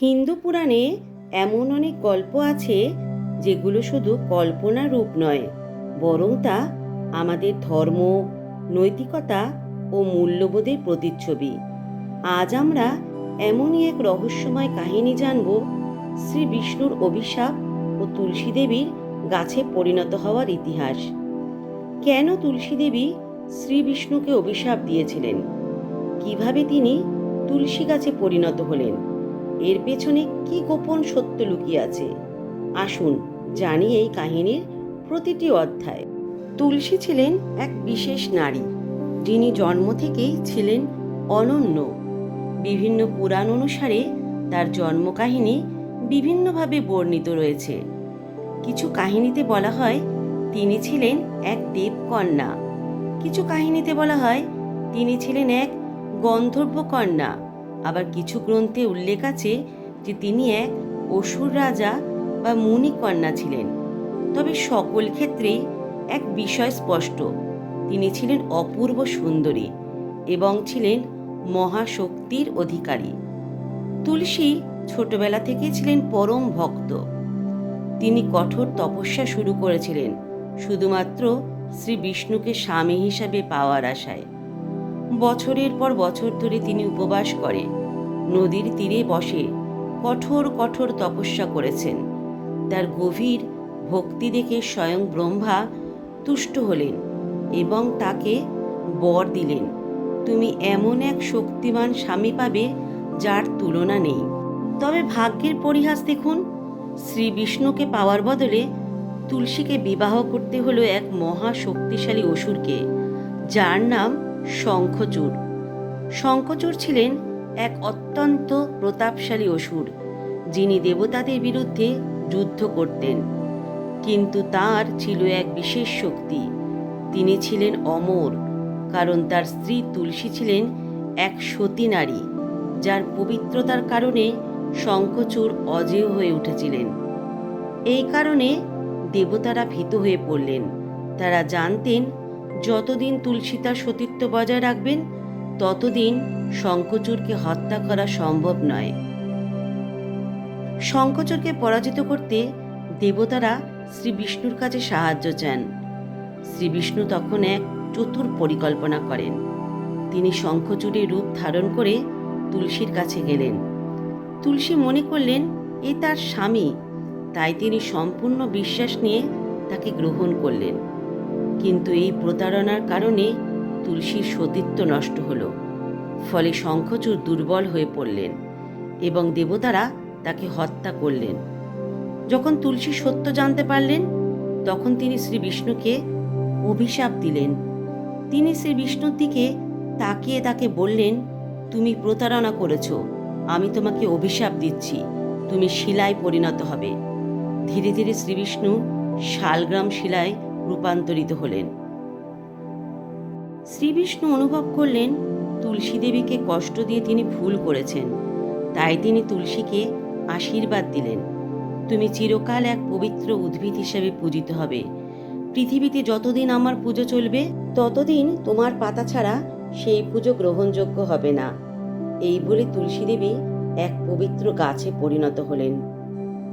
হিন্দু পুরাণে এমন অনেক গল্প আছে যেগুলো শুধু কল্পনা রূপ নয়, বরং তা আমাদের ধর্ম, নৈতিকতা ও মূল্যবোধের প্রতিচ্ছবি। আজ আমরা এমনই এক রহস্যময় কাহিনী জানব, শ্রী বিষ্ণুর অভিশাপ ও তুলসী দেবীর গাছে পরিণত হওয়ার ইতিহাস। কেন তুলসী দেবী শ্রী বিষ্ণুকে অভিশাপ দিয়েছিলেন? কীভাবে তিনি তুলসী গাছে পরিণত হলেন? এর পেছনে কি গোপন সত্য লুকিয়ে আছে? আসুন জানি এই কাহিনীর প্রতিটি অধ্যায়। তুলসী ছিলেন এক বিশেষ নারী। যিনি জন্ম থেকেই ছিলেন অনন্য। বিভিন্ন পুরাণ অনুসারে তার জন্মকাহিনী বিভিন্নভাবে বর্ণিত রয়েছে। কিছু কাহিনীতে বলা হয়, তিনি ছিলেন এক দেবকন্যা। কিছু কাহিনীতে বলা হয়, তিনি ছিলেন এক গন্ধর্ব কন্যা আবার কিছু গ্রন্থে উল্লেখ আছে যে তিনি এক অসুর রাজা বা মুনি কন্যা ছিলেন। তবে সকল ক্ষেত্রেই এক বিষয় স্পষ্ট। তিনি ছিলেন অপূর্ব সুন্দরী এবং ছিলেন মহাশক্তির অধিকারী। তুলসী ছোটবেলা থেকে ছিলেন পরম ভক্ত। তিনি কঠোর তপস্যা শুরু করেছিলেন, শুধুমাত্র শ্রী বিষ্ণুকে স্বামী হিসাবে পাওয়ার আশায়। বছরের পর বছর ধরে তিনি উপবাস করে। নদীর তীরে বসে কঠোর কঠোর তপস্যা করেছেন। তার গভীর ভক্তি দেখে স্বয়ং ব্রহ্মা তুষ্ট হলেন এবং তাকে বর দিলেন, তুমি এমন এক শক্তিমান স্বামী পাবে যার তুলনা নেই। তবে ভাগ্যের পরিহাস দেখুন শ্রী বিষ্ণুকে পাওয়ার বদলে তুলসীকে বিবাহ করতে হলো এক মহা শক্তিশালী অসুরকে, যার নাম শঙ্খচূড়। শঙ্খচূড় ছিলেন এক অত্যন্ত প্রতাপশালী অসুর, যিনি দেবতাদের বিরুদ্ধে যুদ্ধ করতেন। কিন্তু তার ছিল এক বিশেষ শক্তি। তিনি ছিলেন অমর, কারণ তার স্ত্রী তুলসী ছিলেন এক সতী নারী, যার পবিত্রতার কারণে শঙ্খচূড় অজেয় হয়ে উঠেছিলেন। এই কারণে দেবতারা ভীত হয়ে পড়লেন। তারা জানতেন যতদিন তুলসী তার সতীত্ব বজায় রাখবেন, ততদিন শঙ্কচুরকে হত্যা করা সম্ভব নয়। শঙ্খচূড়কে পরাজিত করতে দেবতারা শ্রী বিষ্ণুর কাছে সাহায্য চান। শ্রী বিষ্ণু তখন এক চতুর পরিকল্পনা করেন। তিনি শঙ্খচূড়ের রূপ ধারণ করে তুলসীর কাছে গেলেন। তুলসী মনে করলেন, এ তার স্বামী। তাই তিনি সম্পূর্ণ বিশ্বাস নিয়ে তাকে গ্রহণ করলেন। কিন্তু এই প্রতারণার কারণে তুলসীর সতীত্ব নষ্ট হল। ফলে শঙ্খচূড় দুর্বল হয়ে পড়লেন এবং দেবতারা তাকে হত্যা করলেন। যখন তুলসী সত্য জানতে পারলেন, তখন তিনি শ্রী বিষ্ণুকে অভিশাপ দিলেন। তিনি শ্রী বিষ্ণুর দিকে তাকিয়ে তাকে বললেন, তুমি প্রতারণা করেছ, আমি তোমাকে অভিশাপ দিচ্ছি, তুমি শিলায় পরিণত হবে। ধীরে ধীরে শ্রীবিষ্ণু শালগ্রাম শিলায় রূপান্তরিত হলেন। শ্রীবিষ্ণু অনুভব করলেন তুলসী দেবীকে কষ্ট দিয়ে তিনি ভুল করেছেন। তাই তিনি তুলসীকে আশীর্বাদ দিলেন। তুমি চিরকাল এক পবিত্র উদ্ভিদ হিসেবে পূজিত হবে। পৃথিবীতে যতদিন আমার পুজো চলবে, ততদিন তোমার পাতা ছাড়া সেই পুজো গ্রহণযোগ্য হবে না। এই বলে তুলসী দেবী এক পবিত্র গাছে পরিণত হলেন,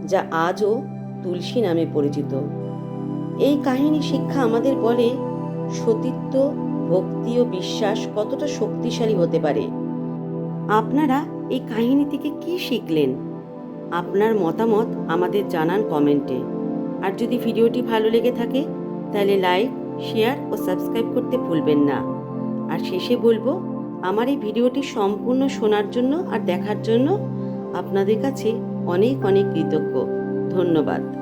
যা আজও তুলসী নামে পরিচিত। এই কাহিনী শিক্ষা আমাদের বলে সতীত্ব, ভক্তি ও বিশ্বাস কতটা শক্তিশালী হতে পারে। আপনারা এই কাহিনী থেকে কি শিখলেন? আপনার মতামত আমাদের জানান কমেন্টে। আর যদি ভিডিওটি ভালো লেগে থাকে, তাহলে লাইক, শেয়ার ও সাবস্ক্রাইব করতে ভুলবেন না। আর শেষে বলব, আমার এই ভিডিওটি সম্পূর্ণ শোনার জন্য আর দেখার জন্য আপনাদের কাছে অনেক অনেক কৃতজ্ঞ। ধন্যবাদ।